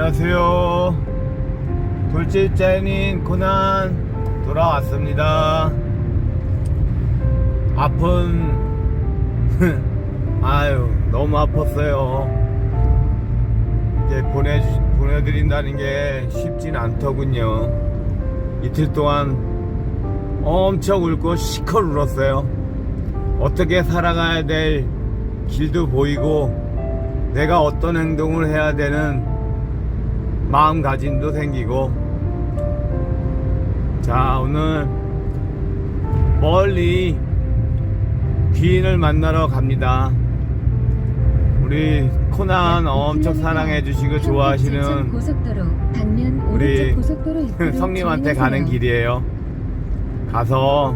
안녕하세요. 돌집자인 코난 돌아왔습니다. 아픈 아유 너무 아팠어요. 이제 보내주 보내드린다는 게 쉽진 않더군요. 이틀 동안 엄청 울고 시컬 울었어요. 어떻게 살아가야 될 길도 보이고 내가 어떤 행동을 해야 되는 마음가짐도 생기고 자 오늘 멀리 귀인을 만나러 갑니다 우리 코난 엄청 사랑해 주시고 좋아하시는 우리 성님한테. 가는 길이에요 가서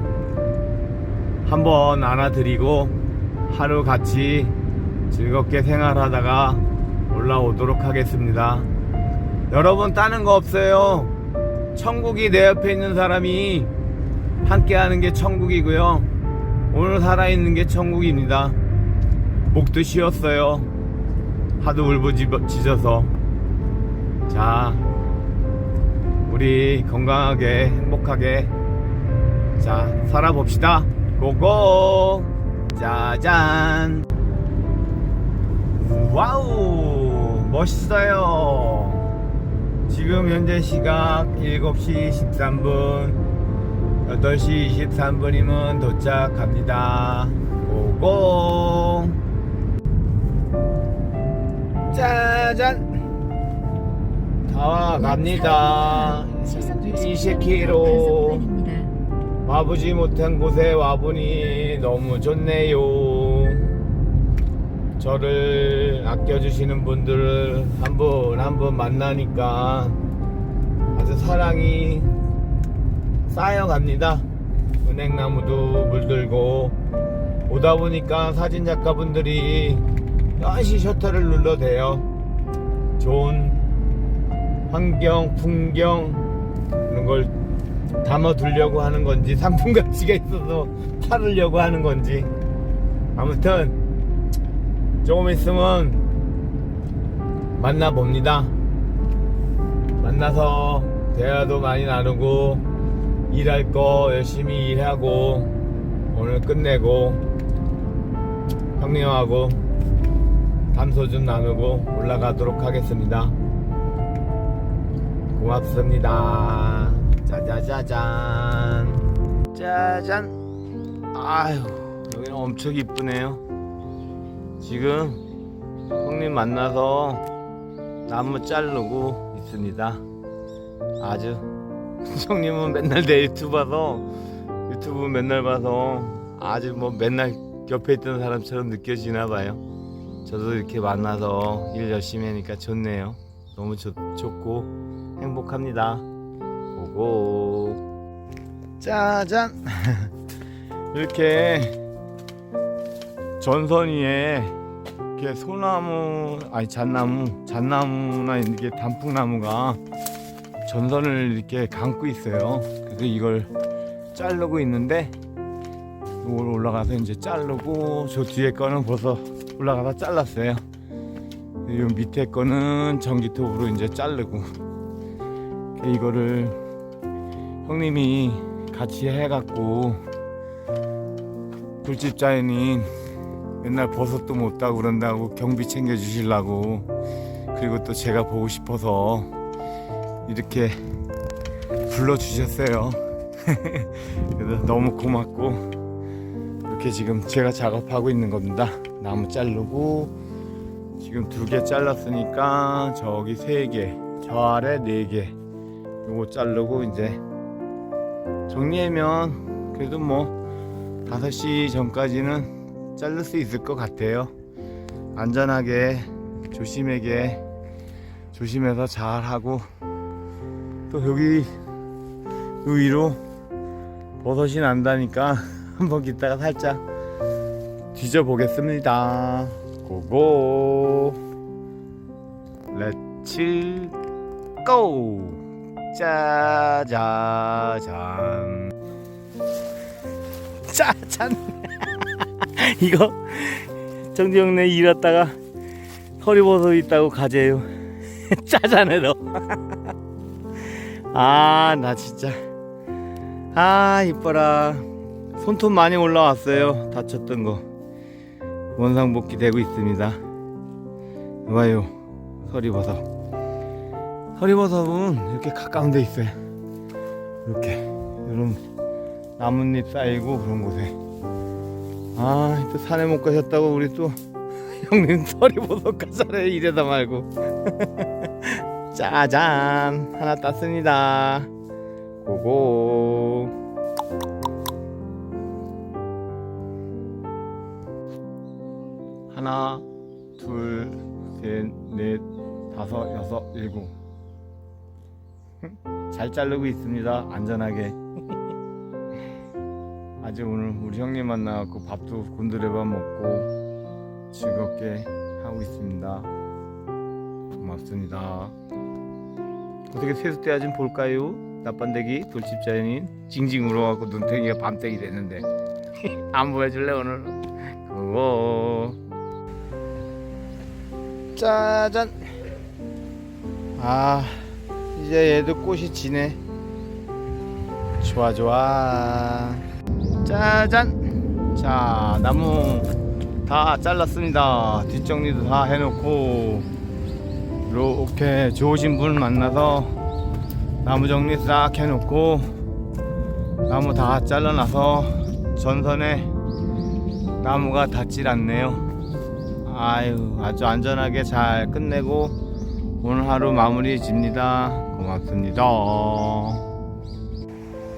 한번 안아드리고 하루 같이 즐겁게 생활하다가 올라오도록 하겠습니다. 여러분 따는 거 없어요. 천국이 내 옆에 있는 사람이 함께 하는 게 천국이고요. 오늘 살아있는 게 천국입니다. 목도 쉬었어요. 하도 울부짖어서. 자, 우리 건강하게 행복하게 자 살아봅시다. 고고! 짜잔! 와우! 멋있어요! 지금 현재 시각 7시 13분, 8시 23분이면 도착합니다. 고고! 짜잔! 다 갑니다. 시속 20km. 입니다. 와보지 못한 곳에 와보니 너무 좋네요. 저를 아껴주시는 분들을 한 분 한 분 만나니까 아주 사랑이 쌓여갑니다. 은행나무도 물들고 오다 보니까 사진 작가분들이 연시 셔터를 눌러대요. 좋은 환경, 풍경 이런 걸 담아두려고 하는 건지 상품 가치가 있어서 팔으려고 하는 건지 아무튼 조금 있으면 만나봅니다 만나서 대화도 많이 나누고 일할 거 열심히 일하고 오늘 끝내고 형님하고 담소 좀 나누고 올라가도록 하겠습니다 고맙습니다. 짜자자잔. 짜잔. 아유, 여기는 엄청 이쁘네요. 지금 형님 만나서 나무 자르고 있습니다. 아주 형님은 맨날 내 유튜브 봐서 유튜브 맨날 봐서 아주 뭐 맨날 옆에 있던 사람처럼 느껴지나 봐요. 저도 이렇게 만나서 일 열심히 하니까 좋네요. 너무 좋, 좋고 행복합니다. 보고 짜잔 이렇게 전선 위에 이렇게 소나무 아니 잣나무 잣나무나 이렇게 단풍나무가 전선을 이렇게 감고 있어요. 그래서 이걸 자르고 있는데 이걸 올라가서 이제 자르고 저 뒤에 거는 벌써 올라가서 잘랐어요. 이 밑에 거는 전기톱으로 이제 자르고 이거를 형님이 같이 해갖고 굴집자인인 맨날 버섯도 못 따고 그런다고 경비 챙겨주시려고 그리고 또 제가 보고 싶어서 이렇게 불러주셨어요. 그래서 너무 고맙고 이렇게 지금 제가 작업하고 있는 겁니다. 나무 자르고 지금 두 개 잘랐으니까 저기 세 개, 저 아래 네 개. 요거 자르고 이제 정리하면 그래도 뭐 5시 전까지는 자를 수 있을 것 같아요. 안전하게 조심하게 조심해서 잘 하고 또 여기 위로 버섯이 난다니까 한번 기다가 살짝 뒤져 보겠습니다. 고고 렛츠 고 짜자잔 짜잔 이거 정지영네 일했다가 허리버섯 있다고 가재요 짜잔해 너. 아, 나 진짜. 아, 이뻐라. 손톱 많이 올라왔어요. 다쳤던 거. 원상복귀 되고 있습니다. 봐요. 서리버섯. 서리버섯은 이렇게 가까운 데 있어요. 이렇게. 이런 나뭇잎 쌓이고 그런 곳에. 아, 또 산에 못 가셨다고 우리 또 형님 서리버섯 가자래 이래다 말고. 짜잔. 하나 땄습니다. 고고. 하나 둘 셋 넷 다섯 여섯 일곱. 잘 자르고 있습니다. 안전하게 아주 오늘 우리 형님 만나갖고 밥도 곤드레밥 먹고 즐겁게 하고 있습니다 고맙습니다. 어떻게 세숫대야 좀 볼까요? 나빤데기 돌집 자연인 징징 울어갖고 눈탱이가 밤탱이 됐는데 안 보여줄래 오늘? 그거 짜잔 아 이제 얘도 꽃이 지네 좋아 좋아 짜잔. 자 나무 다 잘랐습니다. 뒷정리도 다 해놓고 이렇게 좋으신 분 만나서 나무 정리 싹 해놓고 나무 다 잘라놔서 전선에 나무가 닿질 않네요. 아유 아주 안전하게 잘 끝내고 오늘 하루 마무리 집니다. 고맙습니다.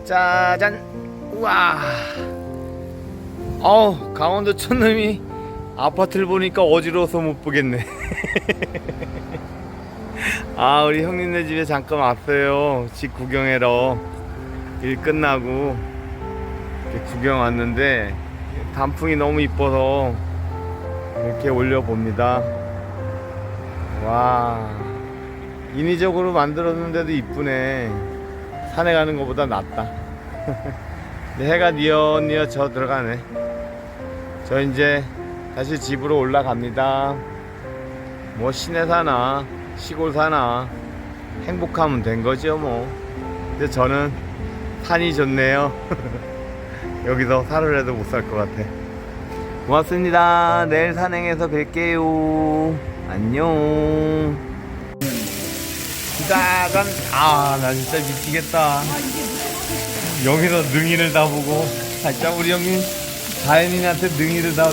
짜잔 우와. 어우 강원도 촌놈이 아파트를 보니까 어지러워서 못 보겠네. 아 우리 형님네 집에 잠깐 왔어요. 집 구경하러. 일 끝나고 구경 왔는데 단풍이 너무 이뻐서 이렇게 올려봅니다. 와. 인위적으로 만들었는데도 이쁘네. 산에 가는 것보다 낫다 해가 뉘엿뉘엿 져 들어가네. 저 이제 다시 집으로 올라갑니다. 뭐 시내 사나 시골 사나 행복하면 된 거죠 뭐. 근데 저는 산이 좋네요. 여기서 살을 해도 못 살 것 같아. 고맙습니다. 내일 산행에서 뵐게요. 안녕. 짜잔 아나 진짜 미치겠다 여기서 능이를 다 보고 진짜 우리 형님 자연인한테 능이를 다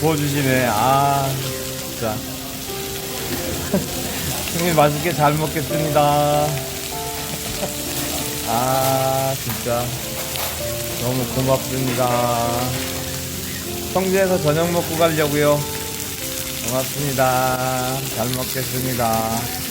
구워주시네 아 진짜 형님 맛있게 잘 먹겠습니다. 아 진짜 너무 고맙습니다. 성주에서 저녁 먹고 가려고요. 고맙습니다. 잘 먹겠습니다.